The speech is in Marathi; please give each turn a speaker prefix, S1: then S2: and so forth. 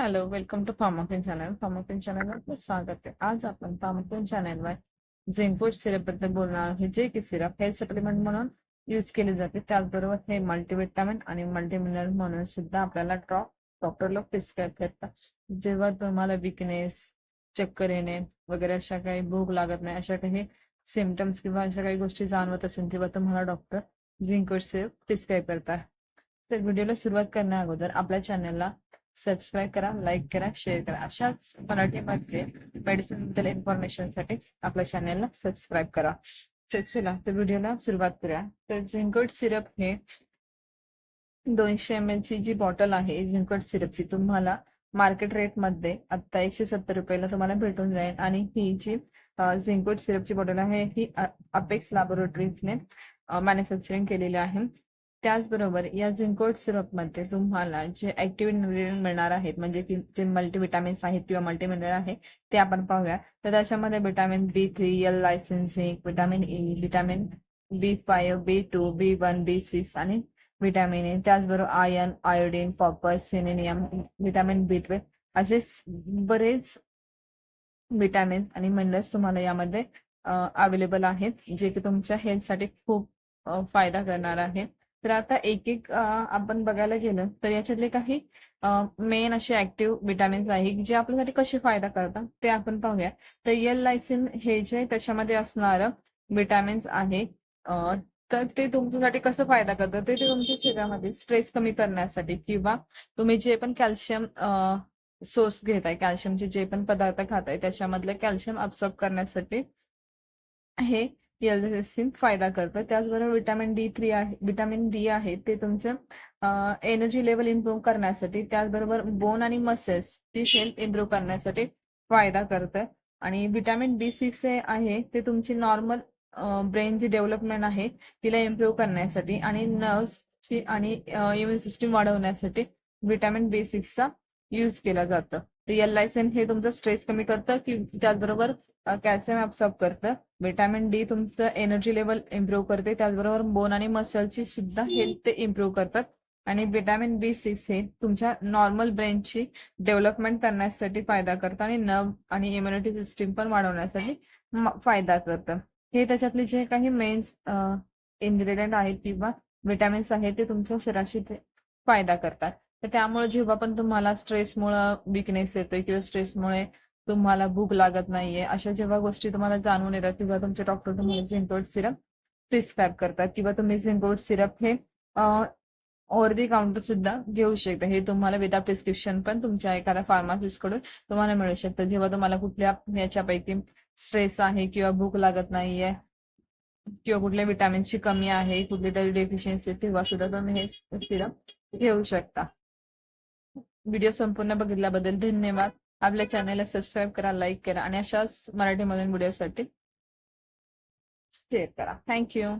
S1: Hello welcome to Pharmafin channel Pharmafin चॅनलवर आपलं स्वागत आहे. आज आपण फार्माफिन चॅनलवर झिंकूट सिरपबद्दल बोलणार आहे जे की सिरप हे सप्लिमेंट म्हणून यूज केले जाते त्याचबरोबर हे मल्टीविटामिन आणि मल्टीमिनरल म्हणून सुद्धा आपल्याला ड्रॉप डॉक्टर लोक प्रिस्क्राईब करतात. जेव्हा तुम्हाला विकनेस चक्कर येणे वगैरे अशा काही भूक लागत नाही अशा काही सिमटम्स किंवा अशा काही गोष्टी जाणवत असेल तेव्हा तुम्हाला डॉक्टर झिंकूट सिरप प्रिस्क्राईब करतात. तर व्हिडिओला सुरुवात करण्या अगोदर आपल्या चॅनलला सबस्क्राईब करा लाईक करा शेअर करा. अशाच मराठीमध्ये मेडिसिनबद्दल इन्फॉर्मेशनसाठी आपल्या चॅनलला सबस्क्राईब करा. तर चला तर व्हिडिओला सुरुवात करूया. तर झिंकट सिरप हे दोनशे एम एल ची जी बॉटल आहे झिंकट सिरपची तुम्हाला मार्केट रेटमध्ये आता एकशे सत्तर रुपयाला तुम्हाला भेटून जाईल. आणि ही जी झिंकट सिरपची बॉटल आहे ही अपेक्स लॅबोरेटरीजने मॅन्युफॅक्चरिंग केलेली आहे. त्याचबरोबर या झिंकोट सिरपमध्ये तुम्हाला जे ऍक्टिव्ह इन्ग्रेडियंट मिळणार आहेत म्हणजे की जे मल्टीविटामिन्स आहेत किंवा मल्टीमिनरल आहे ते आपण पाहूया. तर त्याच्यामध्ये vitamin B three L zinc vitamin E vitamin B five B two B one B six आणि विटॅमिन ए. त्याचबरोबर iron iodine copper selenium vitamin B twelve असे बरेच विटॅमिन्स आणि मिनरल्स तुम्हाला यामध्ये अवेलेबल आहेत जे की तुमच्या हेल्थसाठी खूप फायदा करणार आहे तर आता एक एक आपण बघायला गेलं तर याच्यातले काही मेन असे ऍक्टिव्ह विटॅमिन्स आहे जे आपल्यासाठी कसे फायदा करतात ते आपण पाहूया. तर यल लायसिन हे जे त्याच्यामध्ये असणारं विटॅमिन्स आहे. तर ते तुमच्यासाठी कसं फायदा करतं ते तुमच्या शरीरामध्ये स्ट्रेस कमी करण्यासाठी किंवा तुम्ही जे पण कॅल्शियम सोर्स घेताय कॅल्शियमचे जे पण पदार्थ खाताय त्याच्यामधलं कॅल्शियम अब्सॉर्ब करण्यासाठी हे एलसिन फायदा करतं. त्याचबरोबर विटॅमिन डी थ्री आहे विटॅमिन डी आहे. ते तुमचं एनर्जी लेवल इम्प्रूव्ह करण्यासाठी त्याचबरोबर बोन आणि मसल्स ती हेल्थ इम्प्रूव्ह करण्यासाठी फायदा करतं. आणि विटॅमिन बी सिक्स आहे ते तुमची नॉर्मल ब्रेन जी डेव्हलपमेंट आहे तिला इम्प्रूव्ह करण्यासाठी. आणि नर्व्सची आणि इम्युन सिस्टीम वाढवण्यासाठी विटॅमिन बी सिक्सचा यूज केला जातं. तर एल लायसेन हे तुमचं स्ट्रेस कमी करतं की त्याचबरोबर कॅल्शियम ऍब्सॉर्ब करतं. विटॅमिन डी तुमचं एनर्जी लेवल इम्प्रूव्ह करते. त्याचबरोबर बोन आणि मसलची सुद्धा हेल्थ ते इम्प्रूव्ह करतात. आणि विटॅमिन बी सिक्स हे तुमच्या नॉर्मल ब्रेनची डेव्हलपमेंट करण्यासाठी फायदा करतं आणि नर्व आणि इम्युनिटी सिस्टीम पण वाढवण्यासाठी फायदा करतं. हे त्याच्यातले जे काही मेन्स इन्ग्रेडियंट आहेत किंवा विटॅमिन्स आहेत ते तुमच्या शरीराशी फायदा करतात. तर त्यामुळे जेव्हा पण तुम्हाला स्ट्रेसमुळे विकनेस येतोय किंवा स्ट्रेसमुळे तुम्हाला भूक लागत नाहीये अशा जेव्हा गोष्टी तुम्हाला जाणून येतात तेव्हा तुमचे डॉक्टर तुम्हाला झिंकोट सिरप प्रिस्क्राईब करतात किंवा तुम्ही झिंकोट सिरप हे ओव्हर दी काउंटर सुद्धा घेऊ शकता. हे तुम्हाला विदा प्रिस्क्रिप्शन पण तुमच्या एखाद्या फार्मासिस्टकडून तुम्हाला मिळू शकतं. जेव्हा तुम्हाला कुठल्या याच्यापैकी स्ट्रेस आहे किंवा भूक लागत नाहीये किंवा कुठल्या विटॅमिनची कमी आहे कुठली तरी डेफिशियन्सी तेव्हा सुद्धा तुम्ही हे सिरप घेऊ शकता. व्हिडिओ संपूर्ण बघितल्याबद्दल धन्यवाद. आपल्या चॅनलला सबस्क्राईब करा लाईक करा आणि अशाच मराठीमधून व्हिडिओसाठी शेअर करा. थँक्यू